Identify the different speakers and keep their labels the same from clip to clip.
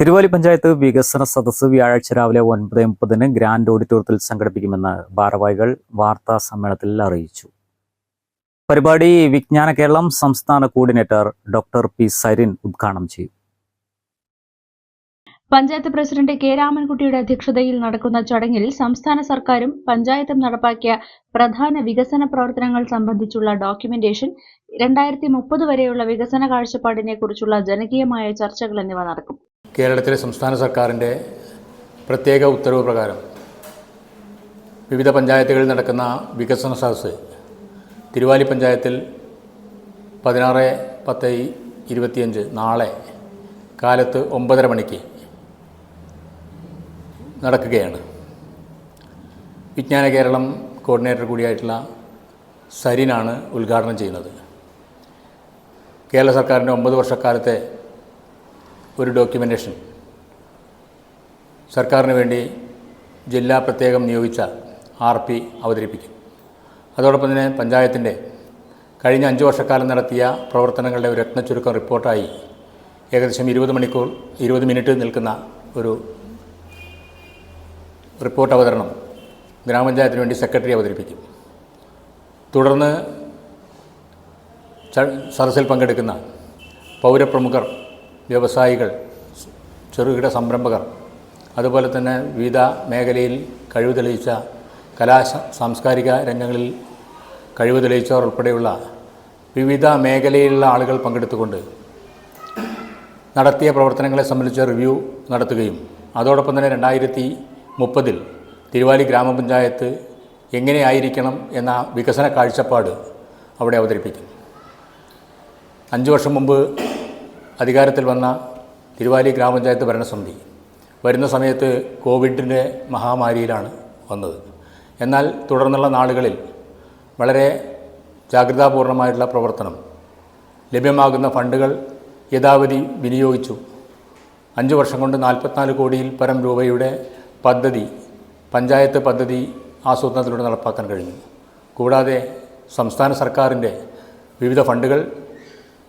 Speaker 1: Thiruvali panchayat വികസന സദസ്സ് വ്യാഴാഴ്ച രാവിലെ ഒൻപത് മുപ്പതിന് ഗ്രാൻഡ് ഓഡിറ്റോറിയത്തിൽ സംഘടിപ്പിക്കുമെന്ന് ഭാരവാഹികൾ വാർത്താ സമ്മേളനത്തിൽ അറിയിച്ചു. പരിപാടി വിജ്ഞാന കേരളം സംസ്ഥാന കോർഡിനേറ്റർ ഡോക്ടർ പി സരിൻ ഉദ്ഘാടനം ചെയ്യും.
Speaker 2: പഞ്ചായത്ത് പ്രസിഡന്റ് കെ രാമൻകുട്ടിയുടെ അധ്യക്ഷതയിൽ നടക്കുന്ന ചടങ്ങിൽ സംസ്ഥാന സർക്കാരും പഞ്ചായത്തും നടപ്പാക്കിയ പ്രധാന വികസന പ്രവർത്തനങ്ങൾ സംബന്ധിച്ചുള്ള ഡോക്യുമെന്റേഷൻ രണ്ടായിരത്തി മുപ്പത് വരെയുള്ള വികസന കാഴ്ചപ്പാടിനെ കുറിച്ചുള്ള ജനകീയമായ ചർച്ചകൾ എന്നിവ നടക്കും.
Speaker 3: കേരളത്തിലെ സംസ്ഥാന സർക്കാരിന്റെ പ്രത്യേക ഉത്തരവ് പ്രകാരം വിവിധ പഞ്ചായത്തുകളിൽ നടക്കുന്ന വികസന സദസ്സ് തിരുവാലി പഞ്ചായത്തിൽ പതിനാറ് പത്ത് ഇരുപത്തിയഞ്ച് നാളെ കാലത്ത് ഒമ്പതര മണിക്ക് നടക്കുകയാണ്. വിജ്ഞാന കേരളം കോർഡിനേറ്റർ കൂടിയായിട്ടുള്ള സരിനാണ് ഉദ്ഘാടനം ചെയ്യുന്നത്. കേരള സർക്കാരിന്റെ ഒമ്പത് വർഷക്കാലത്തെ ഒരു ഡോക്യുമെന്റേഷൻ സർക്കാരിന് വേണ്ടി ജില്ലാ പ്രത്യേകം നിയോഗിച്ച ആർ പി അവതരിപ്പിക്കും. അതോടൊപ്പം തന്നെ പഞ്ചായത്തിന്റെ കഴിഞ്ഞ അഞ്ച് വർഷക്കാലം നടത്തിയ പ്രവർത്തനങ്ങളുടെ ഒരു രത്നച്ചുരുക്കം റിപ്പോർട്ടായി ഏകദേശം ഇരുപത് മണിക്കൂർ ഇരുപത് മിനിറ്റ് നിൽക്കുന്ന ഒരു റിപ്പോർട്ട് അവതരണം ഗ്രാമപഞ്ചായത്തിന് വേണ്ടി സെക്രട്ടറി അവതരിപ്പിക്കും. തുടർന്ന് സദസ്സിൽ പങ്കെടുക്കുന്ന പൗരപ്രമുഖർ വ്യവസായികൾ ചെറുകിട സംരംഭകർ അതുപോലെ തന്നെ വിവിധ മേഖലയിൽ കഴിവ് തെളിയിച്ച കലാ സാംസ്കാരിക രംഗങ്ങളിൽ കഴിവ് തെളിയിച്ചവർ ഉൾപ്പെടെയുള്ള വിവിധ മേഖലയിലുള്ള ആളുകൾ പങ്കെടുത്തുകൊണ്ട് നടത്തിയ പ്രവർത്തനങ്ങളെ സംബന്ധിച്ച റിവ്യൂ നടത്തുകയും അതോടൊപ്പം തന്നെ രണ്ടായിരത്തി മുപ്പതിൽ തിരുവാലി ഗ്രാമപഞ്ചായത്ത് എങ്ങനെയായിരിക്കണം എന്ന വികസന കാഴ്ചപ്പാട് അവിടെ അവതരിപ്പിക്കും. അഞ്ച് വർഷം മുമ്പ് അധികാരത്തിൽ വന്ന തിരുവാലി ഗ്രാമപഞ്ചായത്ത് ഭരണസമിതി വരുന്ന സമയത്ത് കോവിഡിന്റെ മഹാമാരിയിലാണ് വന്നത്. എന്നാൽ തുടർന്നുള്ള നാളുകളിൽ വളരെ ജാഗ്രതാപൂർണമായിട്ടുള്ള പ്രവർത്തനം ലഭ്യമാകുന്ന ഫണ്ടുകൾ യഥാവധി വിനിയോഗിച്ചു. അഞ്ച് വർഷം കൊണ്ട് നാൽപ്പത്തിനാല് കോടിയിൽ പരം രൂപയുടെ പദ്ധതി പഞ്ചായത്ത് പദ്ധതി ആസൂത്രണത്തിലൂടെ നടപ്പാക്കാൻ കഴിഞ്ഞു. കൂടാതെ സംസ്ഥാന സർക്കാരിന്റെ വിവിധ ഫണ്ടുകൾ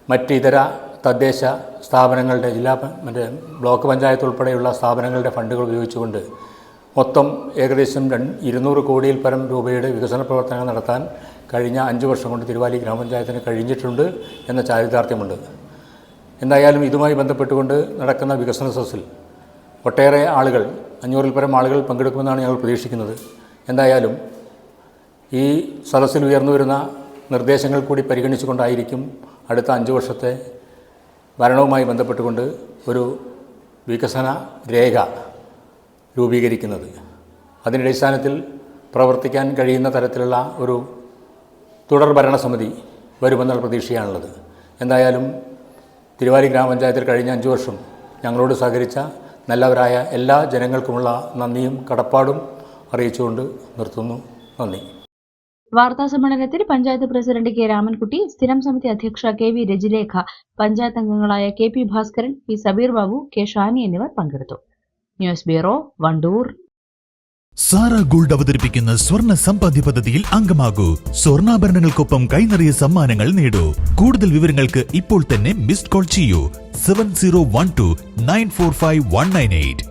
Speaker 3: മറ്റ് ഇതര തദ്ദേശ സ്ഥാപനങ്ങളുടെ ജില്ലാ മറ്റേ ബ്ലോക്ക് പഞ്ചായത്ത് ഉൾപ്പെടെയുള്ള സ്ഥാപനങ്ങളുടെ ഫണ്ടുകൾ ഉപയോഗിച്ചുകൊണ്ട് മൊത്തം ഏകദേശം ഇരുന്നൂറ് കോടിയിൽ പരം രൂപയുടെ വികസന പ്രവർത്തനങ്ങൾ നടത്താൻ കഴിഞ്ഞ അഞ്ച് വർഷം കൊണ്ട് തിരുവാലി ഗ്രാമപഞ്ചായത്തിന് കഴിഞ്ഞിട്ടുണ്ട് എന്ന ചാരിതാർത്ഥ്യമുണ്ട്. എന്തായാലും ഇതുമായി ബന്ധപ്പെട്ടുകൊണ്ട് നടക്കുന്ന വികസന സദസ്സിൽ ഒട്ടേറെ ആളുകൾ അഞ്ഞൂറിൽ പരം ആളുകൾ പങ്കെടുക്കുമെന്നാണ് ഞങ്ങൾ പ്രതീക്ഷിക്കുന്നത്. എന്തായാലും ഈ സദസ്സിൽ ഉയർന്നു വരുന്ന നിർദ്ദേശങ്ങൾ കൂടി പരിഗണിച്ചുകൊണ്ടായിരിക്കും അടുത്ത അഞ്ച് വർഷത്തെ ഭരണവുമായി ബന്ധപ്പെട്ടുകൊണ്ട് ഒരു വികസന രേഖ രൂപീകരിക്കുന്നത്. അതിന്റെ അടിസ്ഥാനത്തിൽ പ്രവർത്തിക്കാൻ കഴിയുന്ന തരത്തിലുള്ള ഒരു തുടർ ഭരണസമിതി വരുമെന്നുള്ള പ്രതീക്ഷയാണുള്ളത്. എന്തായാലും തിരുവാലി ഗ്രാമപഞ്ചായത്തിൽ കഴിഞ്ഞ അഞ്ച് വർഷം ഞങ്ങളോട് സഹകരിച്ച നല്ലവരായ എല്ലാ ജനങ്ങൾക്കുമുള്ള നന്ദിയും കടപ്പാടും അറിയിച്ചുകൊണ്ട് നിർത്തുന്നു. നന്ദി.
Speaker 2: വാർത്താ സമ്മേളനത്തിൽ പഞ്ചായത്ത് പ്രസിഡന്റ് കെ രാമൻകുട്ടി സ്ഥിരം സമിതി അധ്യക്ഷ കെ വി രജിലേഖ പഞ്ചായത്ത് അംഗങ്ങളായ K P Bhaskaran P Sabeer Babu K Shani എന്നിവർ പങ്കെടുത്തു. News bureau Wandoor.
Speaker 4: Sara gold അവതരിപ്പിക്കുന്ന സ്വർണ സമ്പാദ്യ പദ്ധതിയിൽ അംഗമാകൂ. സ്വർണാഭരണങ്ങൾക്കൊപ്പം കൈനിറിയ സമ്മാനങ്ങൾ നേടൂ. കൂടുതൽ വിവരങ്ങൾക്ക് ഇപ്പോൾ തന്നെ മിസ്ഡ് കോൾ ചെയ്യൂ. Seven zero one two nine four five one nine eight.